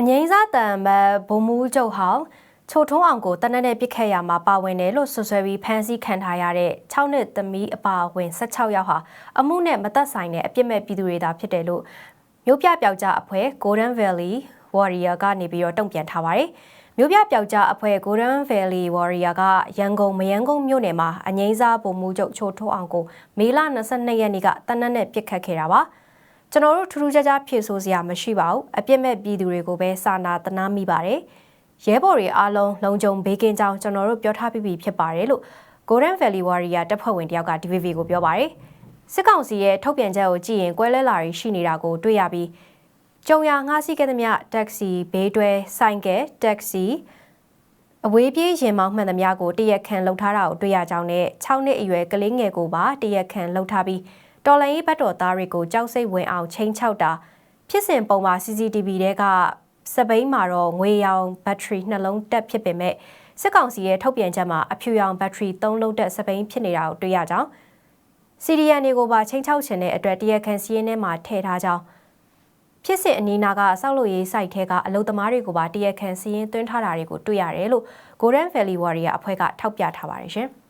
အငိမ့်စားတန်မတ်ဘုံမူးကျုပ်ဟောင်းချိုထုံးအောင်ကိုတနက်နဲ့ပြစ်ခတ်ရမှာပါဝင်တယ်လို့ဆွဆွဲပြီးဖမ်းဆီးခံထားရတဲ့6နှစ်သမီးအပါအဝင်16ယောက်ဟာအမှုနဲ့မသက်ဆိုင်တဲ့အပြစ်မဲ့ပြည်သူတွေသာဖြစ်တယ်လို့မြို့ပြပျောက်ကြားအဖွဲ့ Golden Valley Warrior ကနေပြီးတော့တုံ့ပြန်ထားပါတယ်။မြို့ပြပျောက်ကြားအဖွဲ့ Golden Valley Warrior ကရန်ကုန်မယန်းကုန်းမြို့နယ်မှာအငိမ့်စားပုံမှုချုပ်ချိုထုံးအောင်ကိုမေလ22ရက်နေ့ကတနက်နဲ့ပြစ်ခတ်ခဲ့တာပါ။ ကျွန်တော်တို့ထူးထူးခြားခြားဖြည့်ဆို့စရာမရှိပါဘူးအပြစ်မဲ့ပြည်သူတွေကိုပဲစာနာတနာမိပါတယ်ရဲဘော်တွေအားလုံးလုံခြုံဘေးကင်းကြောင်းကျွန်တော်တို့ပြောထားပြီးပြီဖြစ်ပါတယ်လို့ Golden Valley Warrior တပ်ဖွဲ့ဝင်တယောက်က DVB ကိုပြောပါတယ်စစ်ကောင်စီရဲ့ထုတ်ပြန်ချက်ကိုကြည့်ရင်ကွဲလဲလာတွေရှိနေတာကိုတွေ့ရပြီးကြုံရငှားစီးခဲ့သမျှတက္ကစီဘေးတွဲဆိုင်ကယ်တက္ကစီအဝေးပြေးရင်မောင်းမှန်သမျှကိုတရက်ခန့်လှုပ်ထားတာကိုတွေ့ရကြောင်းနဲ့6နှစ်အရွယ်ကလေးငယ်ကိုပါတရက်ခန့်လှုပ်ထားပြီး တော်လိုင်းရေးဘတ်တော်သားတွေကိုကြောက်စိတ်ဝင်အောင်ချိန်ချောက်တာဖြစ်စဉ်ပုံမှာ CCTV တဲကစပိန်မှာတော့ငွေရောင်ဘက်ထရီနှလုံးတက်ဖြစ်ပေမဲ့စစ်ကောင်စီရဲ့ထုတ်ပြန်ချက်မှာအဖြူရောင်ဘက်ထရီ၃လုံးတက်စပိန်ဖြစ်နေတာကိုတွေ့ရကြောင်းစီဒီအန်တွေကိုပါချိန်ချောက်ချင်တဲ့အတွက်တရက်ခန့်စီးရင်ထဲမှာထည့်ထားကြောင်းဖြစ်စစ်အနီးနာကစောက်လို့ရေးစိုက်ထဲကအလုသမားတွေကိုပါတရက်ခန့်စီးရင်သွင်းထားတာတွေကိုတွေ့ရတယ်လို့ Golden Valley Warrior အဖွဲ့ကထောက်ပြထားပါတယ်ရှင်။